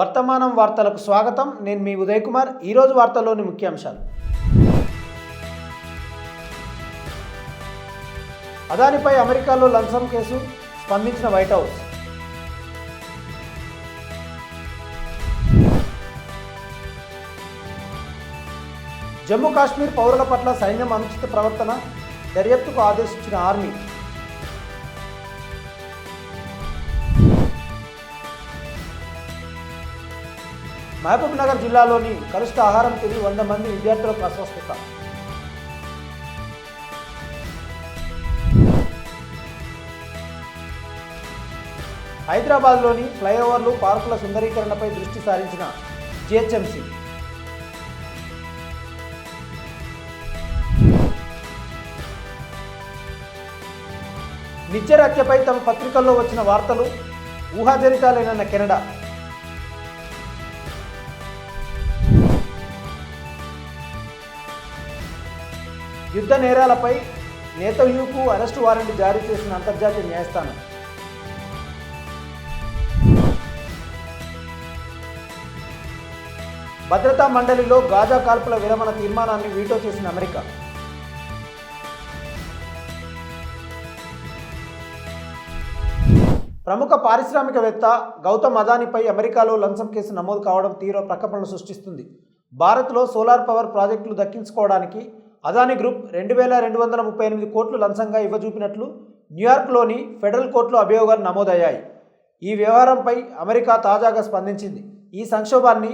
వర్తమానం వార్తలకు స్వాగతం. నేను మీ ఉదయ్ కుమార్ ఈరోజు వార్తల్లోని ముఖ్యాంశాలు. అదానిపై అమెరికాలో లంచం కేసు స్పందించిన వైట్ హౌస్. జమ్మూ కాశ్మీర్ పౌరుల పట్ల సైన్యం అనుచిత ప్రవర్తన దర్యాప్తుకు ఆదేశించిన ఆర్మీ. మహబూబ్ నగర్ జిల్లాలోని కలుషిత ఆహారం తిని వంద మంది విద్యార్థులకు అస్వస్థత. హైదరాబాద్లోని ఫ్లైఓవర్లు పార్కుల సుందరీకరణపై దృష్టి సారించిన జిహెచ్ఎంసీ. నిత్యరత్యపై తమ పత్రికల్లో వచ్చిన వార్తలు ఊహాజనితాలేనన్న కెనడా. యుద్ధ నేరాలపై నేతవ్యూకు అరెస్టు వారెంట్ జారీ చేసిన అంతర్జాతీయ న్యాయస్థానం. భద్రతా మండలిలో గాజా కాల్పుల విరమణ తీర్మానాన్ని వీటో చేసిన అమెరికా. ప్రముఖ పారిశ్రామికవేత్త గౌతమ్ అదానిపై అమెరికాలో లంచం కేసు నమోదు కావడం తీవ్ర ప్రకంపనలు సృష్టిస్తుంది. భారత్లో సోలార్ పవర్ ప్రాజెక్టులు దక్కించుకోవడానికి అదాని గ్రూప్ రెండు వేల రెండు వందల ముప్పై ఎనిమిది కోట్లు లంచంగా ఇవ్వజూపినట్లు న్యూయార్క్లోని ఫెడరల్ కోర్టులో అభియోగాలు నమోదయ్యాయి. ఈ వ్యవహారంపై అమెరికా తాజాగా స్పందించింది. ఈ సంక్షోభాన్ని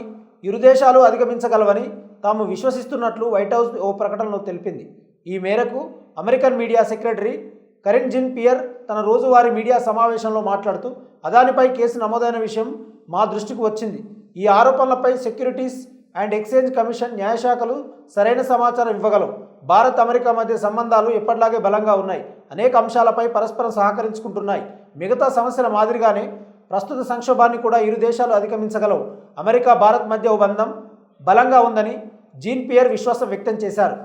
ఇరు దేశాలు అధిగమించగలవని తాము విశ్వసిస్తున్నట్లు వైట్ హౌస్ ఓ ప్రకటనలో తెలిపింది. ఈ మేరకు American media secretary Karine Jean Pierre తన రోజువారీ మీడియా సమావేశంలో మాట్లాడుతూ అదానిపై కేసు నమోదైన విషయం మా దృష్టికి వచ్చింది. ఈ ఆరోపణలపై సెక్యూరిటీస్ అండ్ ఎక్స్చేంజ్ కమిషన్ న్యాయశాఖలు సరైన సమాచారం ఇవ్వగలవు. భారత్ అమెరికా మధ్య సంబంధాలు ఎప్పటిలాగే బలంగా ఉన్నాయి. అనేక అంశాలపై పరస్పరం సహకరించుకుంటున్నాయి. మిగతా సమస్యల మాదిరిగానే ప్రస్తుత సంక్షోభాన్ని కూడా ఇరు దేశాలు అధిగమించగలవు. అమెరికా భారత్ మధ్య ఓ బంధం బలంగా ఉందని జీన్ పియర్ విశ్వాసం వ్యక్తం చేశారు.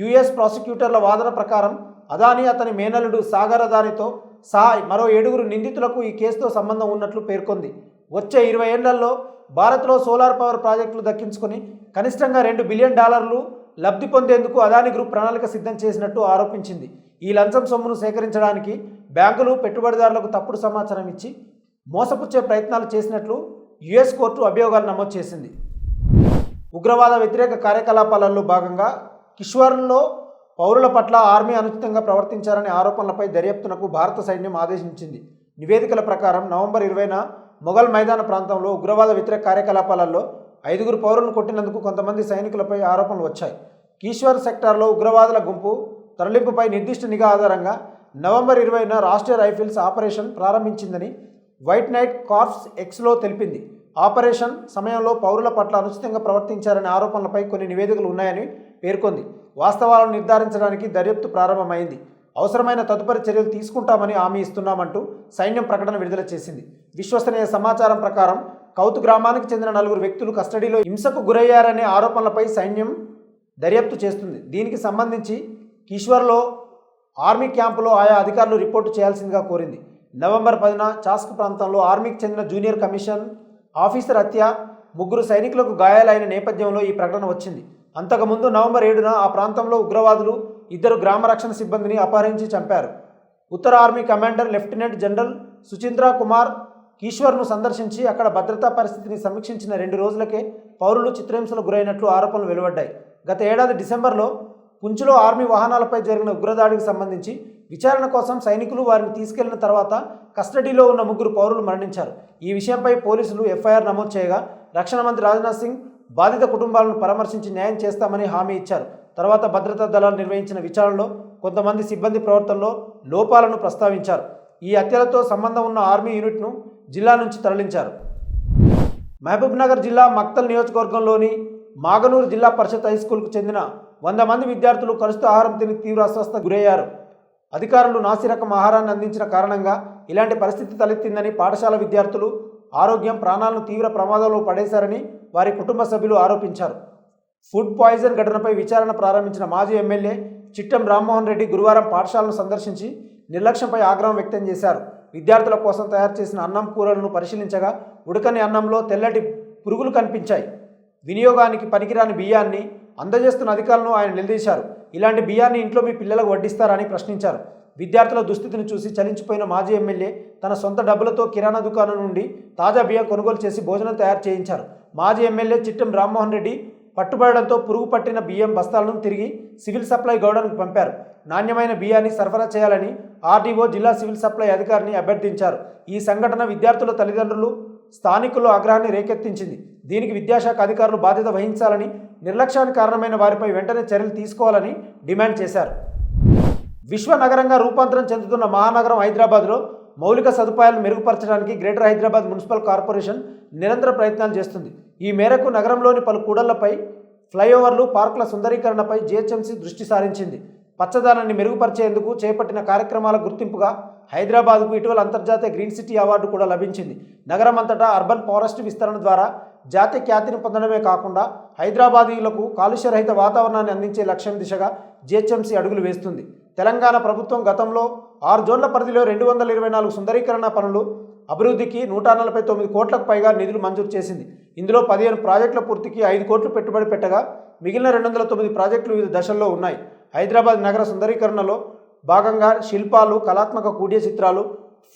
యుఎస్ ప్రాసిక్యూటర్ల వాదన ప్రకారం అదాని అతని మేనలుడు సాగర్ అదానితో సహా మరో ఏడుగురు నిందితులకు ఈ కేసుతో సంబంధం ఉన్నట్లు పేర్కొంది. వచ్చే ఇరవై ఏళ్ళలో భారత్లో సోలార్ పవర్ ప్రాజెక్టులు దక్కించుకొని కనిష్టంగా రెండు బిలియన్ డాలర్లు లబ్ధి పొందేందుకు అదాని గ్రూప్ ప్రణాళిక సిద్ధం చేసినట్టు ఆరోపించింది. ఈ లంచం సొమ్మును సేకరించడానికి బ్యాంకులు పెట్టుబడిదారులకు తప్పుడు సమాచారం ఇచ్చి మోసపుచ్చే ప్రయత్నాలు చేసినట్లు యుఎస్ కోర్టు అభియోగాలు నమోదు చేసింది. ఉగ్రవాద వ్యతిరేక కార్యకలాపాలలో భాగంగా కిష్వర్లో పౌరుల పట్ల ఆర్మీ అనుచితంగా ప్రవర్తించారనే ఆరోపణలపై దర్యాప్తునకు భారత సైన్యం ఆదేశించింది. నివేదికల ప్రకారం నవంబర్ ఇరవైన మొఘల్ మైదాన ప్రాంతంలో ఉగ్రవాద వ్యతిరేక కార్యకలాపాలలో ఐదుగురు పౌరులను కొట్టినందుకు కొంతమంది సైనికులపై ఆరోపణలు వచ్చాయి. కీశ్వర్ సెక్టార్లో ఉగ్రవాదుల గుంపు తరలింపుపై నిర్దిష్ట నిఘా ఆధారంగా నవంబర్ ఇరవైన రాష్ట్రీయ రైఫిల్స్ ఆపరేషన్ ప్రారంభించిందని వైట్ నైట్ కార్ప్స్ ఎక్స్లో తెలిపింది. ఆపరేషన్ సమయంలో పౌరుల పట్ల అనుచితంగా ప్రవర్తించారనే ఆరోపణలపై కొన్ని నివేదికలు ఉన్నాయని పేర్కొంది. వాస్తవాలను నిర్ధారించడానికి దర్యాప్తు ప్రారంభమైంది. అవసరమైన తదుపరి చర్యలు తీసుకుంటామని హామీ ఇస్తున్నామంటూ సైన్యం ప్రకటన విడుదల చేసింది. విశ్వసనీయ సమాచారం ప్రకారం కౌతు గ్రామానికి చెందిన నలుగురు వ్యక్తులు కస్టడీలో హింసకు గురయ్యారనే ఆరోపణలపై సైన్యం దర్యాప్తు చేస్తుంది. దీనికి సంబంధించి కిష్వర్లో ఆర్మీ క్యాంపులో ఆయా అధికారులు రిపోర్టు చేయాల్సిందిగా కోరింది. నవంబర్ పదిన చాస్క్ ప్రాంతంలో ఆర్మీకి చెందిన జూనియర్ కమిషన్ ఆఫీసర్ హత్య ముగ్గురు సైనికులకు గాయాలైన నేపథ్యంలో ఈ ప్రకటన వచ్చింది. అంతకుముందు నవంబర్ ఏడున ఆ ప్రాంతంలో ఉగ్రవాదులు ఇద్దరు గ్రామ రక్షణ సిబ్బందిని అపహరించి చంపారు. ఉత్తర army commander lieutenant general Suchindra Kumar ఈశ్వర్ను సందర్శించి అక్కడ భద్రతా పరిస్థితిని సమీక్షించిన రెండు రోజులకే పౌరులు చిత్రహింసలకు గురైనట్లు ఆరోపణలు వెలువడ్డాయి. గత ఏడాది డిసెంబర్లో పుంచులో ఆర్మీ వాహనాలపై జరిగిన ఉగ్రదాడికి సంబంధించి విచారణ కోసం సైనికులు వారిని తీసుకెళ్ళిన తర్వాత కస్టడీలో ఉన్న ముగ్గురు పౌరులు మరణించారు. ఈ విషయంపై పోలీసులు ఎఫ్ఐఆర్ నమోదు చేయగా రక్షణ మంత్రి రాజ్నాథ్ సింగ్ బాధిత కుటుంబాలను పరామర్శించి న్యాయం చేస్తామని హామీ ఇచ్చారు. తర్వాత భద్రతా దళాలు నిర్వహించిన విచారణలో కొంతమంది సిబ్బంది ప్రవర్తనలో లోపాలను ప్రస్తావించారు. ఈ హత్యలతో సంబంధం ఉన్న ఆర్మీ యూనిట్ను జిల్లా నుంచి తరలించారు. మహబూబ్నగర్ జిల్లా మక్తల్ నియోజకవర్గంలోని మాగనూరు జిల్లా పరిషత్ హై స్కూల్కు చెందిన వంద మంది విద్యార్థులు కలుస్తూ ఆహారం తిని తీవ్ర అస్వస్థ గురయ్యారు. అధికారులు నాసిరకం ఆహారాన్ని అందించిన కారణంగా ఇలాంటి పరిస్థితి తలెత్తిందని పాఠశాల విద్యార్థులు ఆరోగ్యం ప్రాణాలను తీవ్ర ప్రమాదంలో పడేశారని వారి కుటుంబ సభ్యులు ఆరోపించారు. ఫుడ్ పాయిజన్ ఘటనపై విచారణ ప్రారంభించిన మాజీ ఎమ్మెల్యే చిట్టం రామ్మోహన్ రెడ్డి గురువారం పాఠశాలను సందర్శించి నిర్లక్ష్యంపై ఆగ్రహం వ్యక్తం చేశారు. విద్యార్థుల కోసం తయారు చేసిన అన్నం కూరలను పరిశీలించగా ఉడకని అన్నంలో తెల్లటి పురుగులు కనిపించాయి. వినియోగానికి పనికిరాని బియ్యాన్ని అందజేస్తున్న అధికారులను ఆయన నిలదీశారు. ఇలాంటి బియ్యాన్ని ఇంట్లో మీ పిల్లలకు వడ్డిస్తారని ప్రశ్నించారు. విద్యార్థుల దుస్థితిని చూసి చలించిపోయిన మాజీ ఎమ్మెల్యే తన సొంత డబ్బులతో కిరాణా దుకాణం నుండి తాజా బియ్యం కొనుగోలు చేసి భోజనం తయారు చేయించారు. మాజీ ఎమ్మెల్యే చిట్టం రామ్మోహన్ రెడ్డి పట్టుబడడంతో పురుగు పట్టిన బియ్యం బస్తాలను తిరిగి సివిల్ సప్లై గౌడన్కు పంపారు. నాణ్యమైన బియ్యాన్ని సరఫరా చేయాలని ఆర్డీఓ జిల్లా సివిల్ సప్లై అధికారిని అభ్యర్థించారు. ఈ సంఘటన విద్యార్థుల తల్లిదండ్రులు స్థానికుల్లో ఆగ్రహాన్ని రేకెత్తించింది. దీనికి విద్యాశాఖ అధికారులు బాధ్యత వహించాలని నిర్లక్ష్యానికి కారణమైన వారిపై వెంటనే చర్యలు తీసుకోవాలని డిమాండ్ చేశారు. విశ్వ నగరంగా రూపాంతరం చెందుతున్న మహానగరం హైదరాబాద్లో మౌలిక సదుపాయాలను మెరుగుపరచడానికి గ్రేటర్ హైదరాబాద్ మున్సిపల్ కార్పొరేషన్ నిరంతర ప్రయత్నాలు చేస్తుంది. ఈ మేరకు నగరంలోని పలు కూడళ్ళపై ఫ్లైఓవర్లు పార్కుల సుందరీకరణపై జీహెచ్ఎంసీ దృష్టి సారించింది. పచ్చదనాన్ని మెరుగుపరిచేందుకు చేపట్టిన కార్యక్రమాల గుర్తింపుగా హైదరాబాద్కు ఇటీవల అంతర్జాతీయ గ్రీన్ సిటీ అవార్డు కూడా లభించింది. నగరం అంతటా అర్బన్ ఫారెస్ట్ విస్తరణ ద్వారా జాతీయ ఖ్యాతిని పొందడమే కాకుండా హైదరాబాదీయులకు కాలుష్యరహిత వాతావరణాన్ని అందించే లక్ష్యం దిశగా జిహెచ్ఎంసీ అడుగులు వేస్తుంది. తెలంగాణ ప్రభుత్వం గతంలో ఆరు జోన్ల పరిధిలో రెండు వందల ఇరవై నాలుగు సుందరీకరణ పనులు అభివృద్ధికి నూట నలభై తొమ్మిది కోట్లకు పైగా నిధులు మంజూరు చేసింది. ఇందులో పదిహేను ప్రాజెక్టుల పూర్తికి ఐదు కోట్లు పెట్టుబడి పెట్టగా మిగిలిన రెండు వందల తొమ్మిది ప్రాజెక్టులు వివిధ దశల్లో ఉన్నాయి. హైదరాబాద్ నగర సుందరీకరణలో భాగంగా శిల్పాలు కళాత్మక కూడియ చిత్రాలు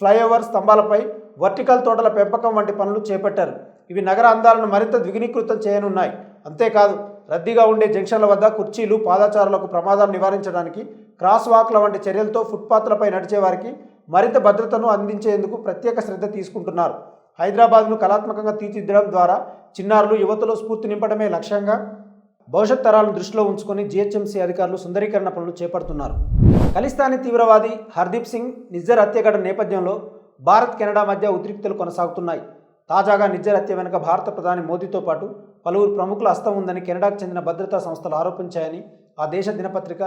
ఫ్లైఓవర్ స్తంభాలపై వర్టికల్ తోటల పెంపకం వంటి పనులు చేపట్టారు. ఇవి నగర అందాలను మరింత ద్విగుణీకృతం చేయనున్నాయి. అంతేకాదు రద్దీగా ఉండే జంక్షన్ల వద్ద కుర్చీలు పాదచారులకు ప్రమాదాలు నివారించడానికి క్రాస్ వాక్ల వంటి చర్యలతో ఫుట్పాత్లపై నడిచే వారికి మరింత భద్రతను అందించేందుకు ప్రత్యేక శ్రద్ధ తీసుకుంటున్నారు. హైదరాబాద్ను కళాత్మకంగా తీర్చిదిద్దడం ద్వారా చిన్నారులు యువతలో స్ఫూర్తి నింపడమే లక్ష్యంగా భవిష్యత్ తరాలను దృష్టిలో ఉంచుకొని జీహెచ్ఎంసీ అధికారులు సుందరీకరణ పనులు చేపడుతున్నారు. ఖలిస్తానీ తీవ్రవాది హర్దీప్ సింగ్ నిజ్జర్ హత్య నేపథ్యంలో భారత్ కెనడా మధ్య ఉద్రిక్తలు కొనసాగుతున్నాయి. తాజాగా నిజ్జర్ హత్య వెనుక భారత ప్రధాని మోదీతో పాటు పలువురు ప్రముఖుల హస్తం ఉందని కెనడాకు చెందిన భద్రతా సంస్థలు ఆరోపించాయని ఆ దేశ దినపత్రిక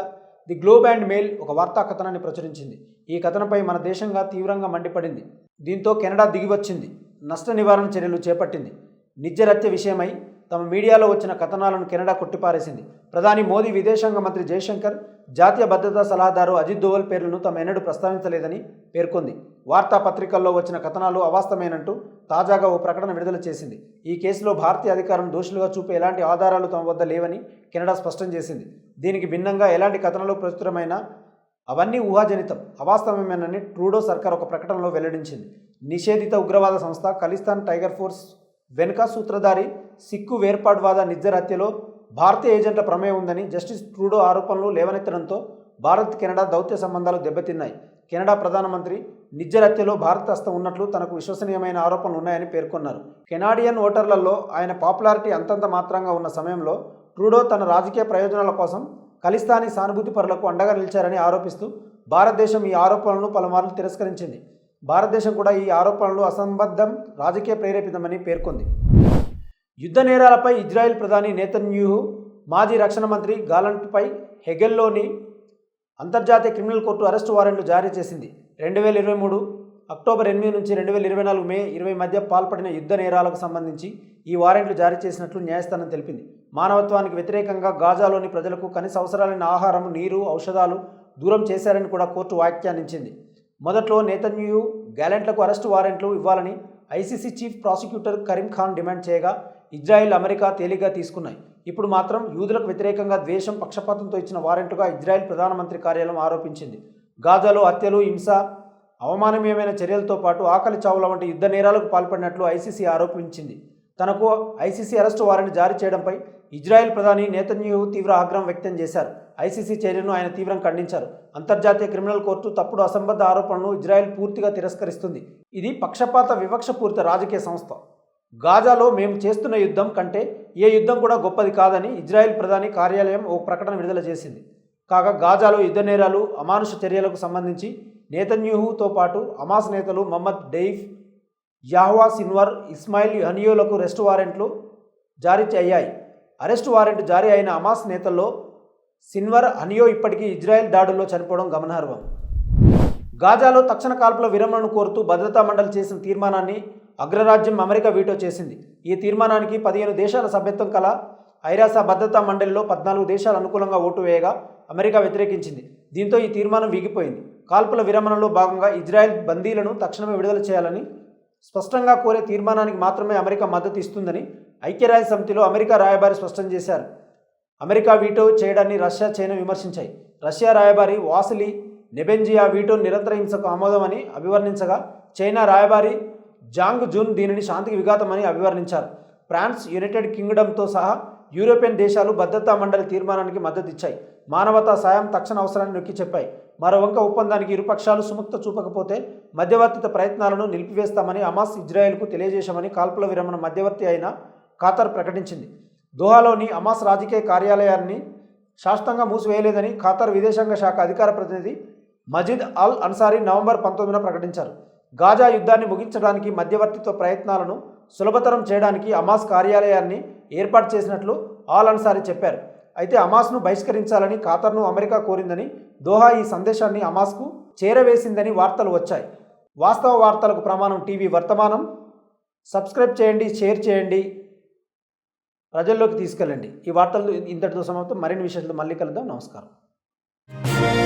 ది గ్లోబ్ అండ్ మెయిల్ ఒక వార్తా కథనాన్ని ప్రచురించింది. ఈ కథనంపై మన దేశంగా తీవ్రంగా మండిపడింది. దీంతో కెనడా దిగివచ్చింది. నష్ట నివారణ చర్యలు చేపట్టింది. నిజరత్య విషయమై తమ మీడియాలో వచ్చిన కథనాలను కెనడా కొట్టిపారేసింది. ప్రధాని మోదీ విదేశాంగ మంత్రి జయశంకర్ జాతీయ భద్రతా సలహాదారు అజిత్ దోవల్ పేర్లను తమ ఎన్నడూ ప్రస్తావించలేదని పేర్కొంది. వార్తాపత్రికల్లో వచ్చిన కథనాలు అవాస్తమేనంటూ తాజాగా ఓ ప్రకటన విడుదల చేసింది. ఈ కేసులో భారతీయ అధికారులను దోషులుగా చూపే ఎలాంటి ఆధారాలు తమ వద్ద లేవని కెనడా స్పష్టం చేసింది. దీనికి భిన్నంగా ఎలాంటి కథనాలు ప్రచురమైన అవన్నీ ఊహాజనితం అవాస్తవమేనని ట్రూడో సర్కార్ ఒక ప్రకటనలో వెల్లడించింది. నిషేధిత ఉగ్రవాద సంస్థ ఖలిస్తాన్ టైగర్ ఫోర్స్ వెనుక సూత్రధారి సిక్కు వేర్పాటువాద నిజ్జర్ హత్యలో భారతీయ ఏజెంట్ల ప్రమేయం ఉందని జస్టిస్ ట్రూడో ఆరోపణలు లేవనెత్తడంతో భారత్ కెనడా దౌత్య సంబంధాలు దెబ్బతిన్నాయి. కెనడా ప్రధానమంత్రి నిజ్జర్ హత్యలో భారత హస్తం ఉన్నట్లు తనకు విశ్వసనీయమైన ఆరోపణలు ఉన్నాయని పేర్కొన్నారు. కెనాడియన్ ఓటర్లలో ఆయన పాపులారిటీ అంతంత మాత్రంగా ఉన్న సమయంలో ట్రూడో తన రాజకీయ ప్రయోజనాల కోసం ఖలిస్తానీ సానుభూతి పరులకు అండగా నిలిచారని ఆరోపిస్తూ భారతదేశం ఈ ఆరోపణలను పలుమార్లు తిరస్కరించింది. భారతదేశం కూడా ఈ ఆరోపణలు అసంబద్ధం రాజకీయ ప్రేరేపితమని పేర్కొంది. యుద్ధ నేరాలపై ఇజ్రాయెల్ ప్రధాని నేతన్యూహు మాజీ రక్షణ మంత్రి గాలంట్పై హెగెల్లోని అంతర్జాతీయ క్రిమినల్ కోర్టు అరెస్టు వారెంట్లు జారీ చేసింది. రెండు వేల ఇరవై మూడు అక్టోబర్ ఎనిమిది నుంచి రెండు వేల ఇరవై నాలుగు మే ఇరవై మధ్య పాల్పడిన యుద్ధ నేరాలకు సంబంధించి ఈ వారెంట్లు జారీ చేసినట్లు న్యాయస్థానం తెలిపింది. మానవత్వానికి వ్యతిరేకంగా గాజాలోని ప్రజలకు కనీస అవసరాలైన ఆహారం నీరు ఔషధాలు దూరం చేశారని కూడా కోర్టు వ్యాఖ్యానించింది. మొదట్లో నేతన్యూ గ్యాలెంట్లకు అరెస్టు వారెంట్లు ఇవ్వాలని ICC chief prosecutor Karim Khan demand చేయగా ఇజ్రాయెల్ అమెరికా తేలిగ్గా తీసుకున్నాయి. ఇప్పుడు మాత్రం యూదులకు వ్యతిరేకంగా ద్వేషం పక్షపాతంతో ఇచ్చిన వారెంట్గా ఇజ్రాయెల్ ప్రధానమంత్రి కార్యాలయం ఆరోపించింది. గాజాలో హత్యలు హింస అవమానమయమైన చర్యలతో పాటు ఆకలి చావుల వంటి యుద్ధ నేరాలకు పాల్పడినట్లు ఐసీసీ ఆరోపించింది. తనకు ఐసీసీ అరెస్టు వారెంట్ జారీ చేయడంపై ఇజ్రాయెల్ ప్రధాని నేతన్యూహు తీవ్ర ఆగ్రహం వ్యక్తం చేశారు. ఐసీసీ చర్యను ఆయన తీవ్రం ఖండించారు. అంతర్జాతీయ క్రిమినల్ కోర్టు తప్పుడు అసంబద్ధ ఆరోపణలను ఇజ్రాయెల్ పూర్తిగా తిరస్కరిస్తుంది. ఇది పక్షపాత వివక్షపూరిత రాజకీయ సంస్థ. గాజాలో మేము చేస్తున్న యుద్ధం కంటే ఏ యుద్ధం కూడా గొప్పది కాదని ఇజ్రాయెల్ ప్రధాని కార్యాలయం ఓ ప్రకటన విడుదల చేసింది. కాగా గాజాలో యుద్ధ నేరాలు అమానుష చర్యలకు సంబంధించి నేతన్యూహుతో పాటు హమాస్ నేతలు Mohammed Deif Yahya Sinwar Ismail హనియోలకు arrest వారెంట్లు జారీ అయ్యాయి. అరెస్టు వారెంట్ జారీ అయిన హమాస్ నేతల్లో సిన్వర్ అనియో ఇప్పటికీ ఇజ్రాయెల్ దాడుల్లో చనిపోవడం గమనార్హం. గాజాలో తక్షణ కాల్పుల విరమణను కోరుతూ భద్రతా మండలి చేసిన తీర్మానాన్ని అగ్రరాజ్యం అమెరికా వీటో చేసింది. ఈ తీర్మానానికి పదిహేను దేశాల సభ్యత్వం కల ఐరాస భద్రతా మండలిలో పద్నాలుగు దేశాలు అనుకూలంగా ఓటు వేయగా అమెరికా వ్యతిరేకించింది. దీంతో ఈ తీర్మానం వీగిపోయింది. కాల్పుల విరమణలో భాగంగా ఇజ్రాయెల్ బందీలను తక్షణమే విడుదల చేయాలని స్పష్టంగా కోరే తీర్మానానికి మాత్రమే అమెరికా మద్దతు ఇస్తుందని ఐక్యరాజ్య సమితిలో అమెరికా రాయబారి స్పష్టం చేశారు. అమెరికా వీటో చేయడాన్ని రష్యా చైనా విమర్శించాయి. రష్యా రాయబారి వాసిలి నెబెంజియా వీటో నిరంతర హింసకు ఆమోదమని అభివర్ణించగా చైనా రాయబారి జాంగ్ జూన్ దీనిని శాంతికి విఘాతమని అభివర్ణించారు. ఫ్రాన్స్ యునైటెడ్ కింగ్డమ్తో సహా యూరోపియన్ దేశాలు భద్రతా మండలి తీర్మానానికి మద్దతు ఇచ్చాయి మానవతా సాయం తక్షణ అవసరాన్ని నొక్కి చెప్పాయి. మరోవంక ఒప్పందానికి ఇరుపక్షాలు సుముక్త చూపకపోతే మధ్యవర్తిత ప్రయత్నాలను నిలిపివేస్తామని అమాస్ ఇజ్రాయెల్కు తెలియజేశామని కాల్పుల విరమణ మధ్యవర్తి అయిన ఖాతర్ ప్రకటించింది. దోహాలోని అమాస్ రాజకీయ కార్యాలయాన్ని శాశ్వతంగా మూసివేయలేదని ఖాతర్ విదేశాంగ శాఖ అధికార ప్రతినిధి మజిద్ అల్ అన్సారీ నవంబర్ పంతొమ్మిదిన ప్రకటించారు. గాజా యుద్ధాన్ని ముగించడానికి మధ్యవర్తిత్వ ప్రయత్నాలను సులభతరం చేయడానికి అమాస్ కార్యాలయాన్ని ఏర్పాటు చేసినట్లు ఆల్ అన్సారీ చెప్పారు. అయితే అమాస్ను బహిష్కరించాలని ఖాతర్ను అమెరికా కోరిందని దోహా ఈ సందేశాన్ని అమాస్కు చేరవేసిందని వార్తలు వచ్చాయి. వాస్తవ వార్తలకు ప్రమాణం టీవీ వర్తమానం. సబ్స్క్రైబ్ చేయండి షేర్ చేయండి. ప్రజల్లోకి తీసుకెళ్ళండి. ఈ వార్తలు ఇంతటితో సమాప్తం. మరిన్ని విషయాలతో మళ్ళీ కలుద్దాం. నమస్కారం.